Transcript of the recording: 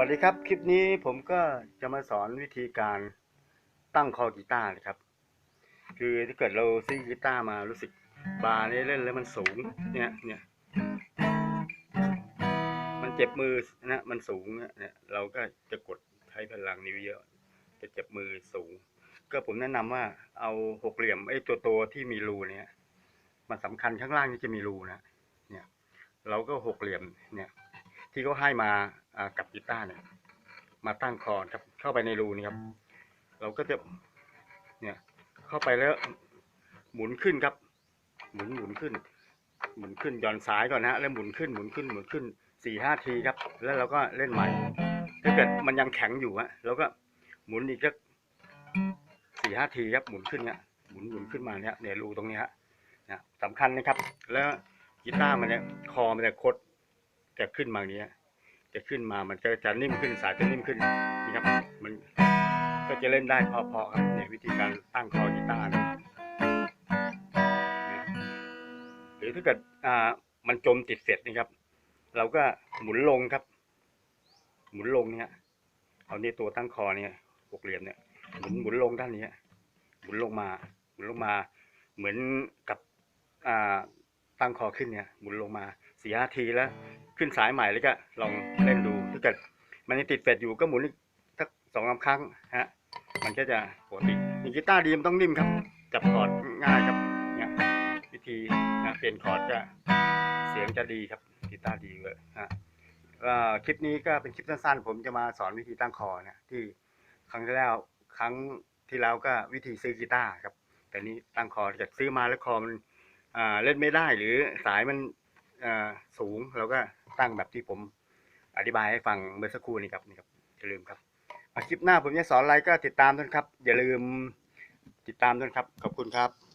วัสดีครับ คลิปนี้ผมก็จะมาสอนวิธีการตั้งคอกีตาร์นะครับ คือถ้าเกิดเราซื้อกีตาร์มารู้สึกบาร์นี้เล่นแล้วมันสูงเนี่ยเนี่ยมันเจ็บมือนะมันสูงเนี่ยเราก็จะกดใช้พลังนิ้วเยอะ จะเจ็บมือสูง ก็ผมแนะนำว่าเอาหกเหลี่ยมไอ้ตัวตัวที่มีรูเนี่ยมันสำคัญข้างล่างนี่จะมีรูนะเนี่ย เราก็หกเหลี่ยมเนี่ย ที่เขาให้มาอ่ากับกีตาร์เนี่ย มาตั้งคอร์ดครับ เข้าไปในรูนี่ครับ เราก็จะเนี่ย เข้าไปแล้ว หมุนขึ้นครับ หมุนหมุนขึ้น หมุนขึ้นหย่อนซ้ายก่อนนะฮะแล้วหมุนขึ้นหมุนขึ้นหมุนขึ้นสี่ห้าทีครับ แล้วเราก็เล่นใหม่ ถ้าเกิดมันยังแข็งอยู่ฮะเราก็หมุนอีกสักสี่ห้าทีครับหมุนขึ้นเนี่ยหมุนหมุนขึ้นมาเนี่ยเนี่ยรูตรงนี้ฮะนะสำคัญนะครับ แล้วกีตาร์มันเนี่ยคอมันจะคด จะขึ้นมาอย่างนี้ยจะขึ้นมามันจะจะนิ่มขึ้นสายจะนิ่มขึ้นนี่ครับ มันก็จะเล่นได้พอๆครับเนี่ยวิธีการตั้งคอกีตาร์นะเนี่ยหรือถ้าเกิดอ่ามันจมติดเสร็จนะครับ เราก็หมุนลงครับ หมุนลงเนี่ยเอาเนี่ยตัวตั้งคอเนี่ยหกเหลี่ยมเนี่ยหมุนหมุนลงด้านนี้หมุนลงมา หมุนลงมา เหมือนกับอ่า ตั้งคอขึ้นเนี่ยหมุนลงมาสี่ห้าทีแล้วขึ้นสายใหม่แล้วก็ลองเล่นดูถ้าเกิดมันยังติดเฟดอยู่ก็หมุนอีกสักสองสามครั้งฮะมันก็จะปกติอย่างกีตาร์ดีมันต้องนิ่มครับ จับคอร์ดง่ายครับเนี่ยวิธีนะเปลี่ยนคอร์ดจะเสียงจะดีครับกีตาร์ดีเลยฮะคลิปนี้ก็เป็นคลิปสั้นๆ ผมจะมาสอนวิธีตั้งคอนะที่ครั้งที่แล้วครั้งที่แล้วก็วิธีซื้อกีตาร์ครับ แต่นี้ตั้งคอจากซื้อมาแล้วคอมัน เล่นไม่ได้หรือสายมันอ่าสูงเราก็ตั้งแบบที่ผมอธิบายให้ฟังเมื่อสักครู่นี้ครับนี่ครับอย่าลืมครับอะคลิปหน้าผมจะสอนอะไรก็ติดตามด้วยครับ อย่าลืมติดตามด้วยครับ ขอบคุณครับ